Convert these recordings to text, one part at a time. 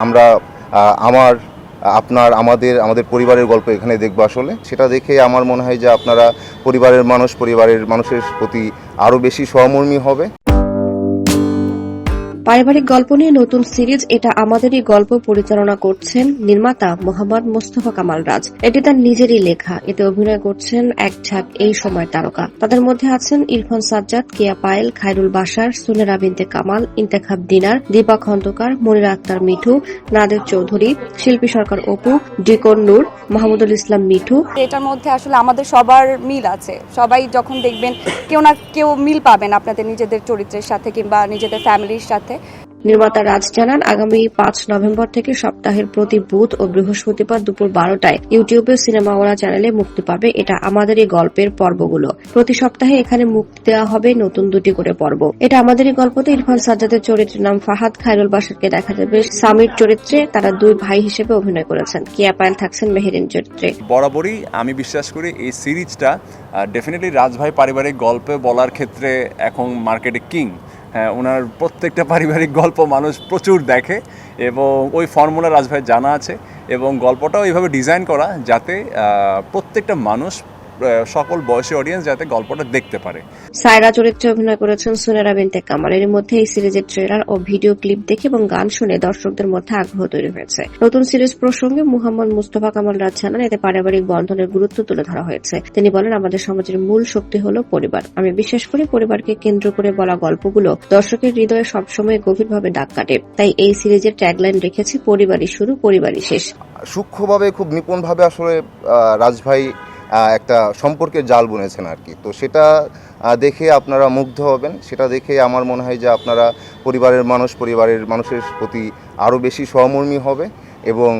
আমরা আমার, আপনার, আমাদের আমাদের পরিবারের গল্প এখানে দেখব আসলে। সেটা দেখে আমার মনে হয় যে আপনারা পরিবারের মানুষ, পরিবারের মানুষের প্রতি আরও বেশি সহমর্মী হবে। পারিবারিক গল্প নিয়ে নতুন সিরিজ এটা আমাদেরই গল্প পরিচালনা করছেন নির্মাতা মোহাম্মদ মোস্তফা কামাল রাজ। এটি তার নিজেরই লেখা। এতে অভিনয় করছেন এক ঝাঁক এই সময় তারকা। তাদের মধ্যে আছেন ইরফান সাজ্জাদ, কেয়া পায়েল, খায়রুল বাসার সুনেরা বিনতে কামাল, ইন্তেখাব দিনার, দীপা খন্দকার, মনিরা আক্তার মিঠু, নাদের চৌধুরী, শিল্পী সরকার অপু, ডিকন নূর, মাহমুদুল ইসলাম মিঠু। এটার মধ্যে আসলে আমাদের সবার মিল আছে। সবাই যখন দেখবেন কেউ না কেউ মিল পাবেন আপনাদের নিজেদের চরিত্রের সাথে কিংবা নিজেদের ফ্যামিলির সাথে। নির্মাতা রাজ জানান, আগামী পাঁচ নভেম্বর থেকে সপ্তাহের প্রতি বুধ ও বৃহস্পতিবার দুপুর বারোটায় ইউটিউবে সিনেমা ওরা চ্যানেলে মুক্তি পাবে। এটা আমাদেরই গল্পের পর্বগুলো। প্রতি সপ্তাহে এখানে মুক্তি দেওয়া হবে নতুন দুটি করে পর্ব। এটা আমাদেরই গল্পতে ইরফান সাজ্জাদের চরিত্রের নাম ফাহাদ, খায়রুল বাসারকে দেখা যাবে। সামির চরিত্রে তারা দুই ভাই হিসেবে অভিনয় করেছেন। কিয়া পায়েল থাকছেন মেহেরিন চরিত্রে। বরাবরই আমি বিশ্বাস করি এই সিরিজটা ডেফিনেটলি রাজভাই পারিবারিক গল্পে বলার ক্ষেত্রে এখন মার্কেটে কিং ওনার প্রত্যেকটা পারিবারিক গল্প মানুষ প্রচুর দেখে এবং ওই ফর্মুলা রাজভাই জানা আছে এবং গল্পটাও এইভাবে ডিজাইন করা যাতে প্রত্যেকটা মানুষ সকল বয়সী অডিয়েন্স যাতে গল্পটা দেখতে পারে। সায়রা চরিত্রে অভিনয় করেছেন সুনেরা বিনতে কামাল। এর মধ্যে এই সিরিজের ট্রেলার ও ভিডিও ক্লিপ দেখে এবং গান শুনে দর্শকদের মধ্যে আগ্রহ তৈরি হয়েছে। নতুন সিরিজ প্রসঙ্গে মুহাম্মদ মুস্তফা কামাল রাজ জানান এতে পারিবারিক বন্ধনের গুরুত্ব তুলে ধরা হয়েছে। তিনি বলেন আমাদের সমাজের মূল শক্তি হলো পরিবার। আমি বিশ্বাস করি পরিবারকে কেন্দ্র করে বলা গল্পগুলো দর্শকের হৃদয়ে সবসময় গভীরভাবে দাগ কাটে। তাই এই সিরিজের ট্যাগলাইন রেখেছি পরিবারই শুরু পরিবারই শেষ। সূক্ষ্মভাবে খুব নিপুণভাবে আসলে রাজভাই একটা সম্পর্কের জাল বুনেছেন আর কি। তো সেটা দেখে আপনারা মুগ্ধ হবেন। সেটা দেখে আমার মনে হয় যে আপনারা পরিবারের মানুষ, পরিবারের মানুষের প্রতি আরও বেশি সহমর্মী হবে এবং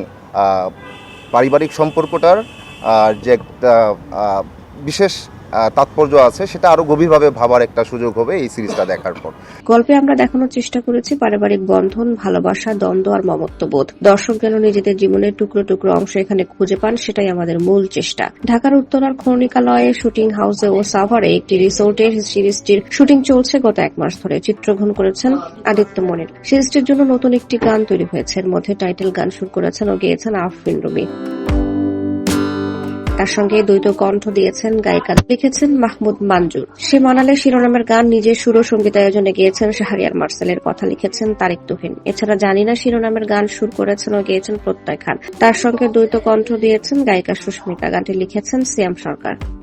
পারিবারিক সম্পর্কটার যে একটা বিশেষ তাৎপর্য আছে, সেটা আরও গভীরভাবে ভাবার একটা সুযোগ হবে এই সিরিজটা দেখার পর। গল্পে আমরা দেখানোর চেষ্টা করেছি পারিবারিক বন্ধন, ভালোবাসা, দ্বন্দ্ব আর মমত্ববোধ। দর্শক যেন নিজেদের জীবনের টুকরো টুকরো অংশ এখানে খুঁজে পান, সেটাই আমাদের মূল চেষ্টা। ঢাকার উত্তরার খনিকালয়ে শুটিং হাউসে ও সাভারে একটি রিসোর্টে সিরিজটির শুটিং চলছে গত এক মাস ধরে। চিত্রগ্রহণ করেছেন আদিত্য মনির। সিরিজটির জন্য নতুন একটি গান তৈরি হয়েছে, এর মধ্যে টাইটেল গান শুরু করেছেন ও গেয়েছেন আফরিন রুমি। তার সঙ্গে দ্বৈত কণ্ঠ দিয়েছেন গায়িকা লিখেছেন মাহমুদ মানজুর সে মানালে শিরোনামের গান নিজের সুর ও সঙ্গীতায়োজনে গিয়েছেন শাহরিয়ার মার্সেলের কথা লিখেছেন তারেক তুহিন। এছাড়া জানিনা শিরোনামের গান সুর করেছেন ও গেয়েছেন প্রত্যয় খান। তার সঙ্গে দ্বৈত কণ্ঠ দিয়েছেন গায়িকা সুস্মিতা গানটি লিখেছেন সিয়াম সরকার।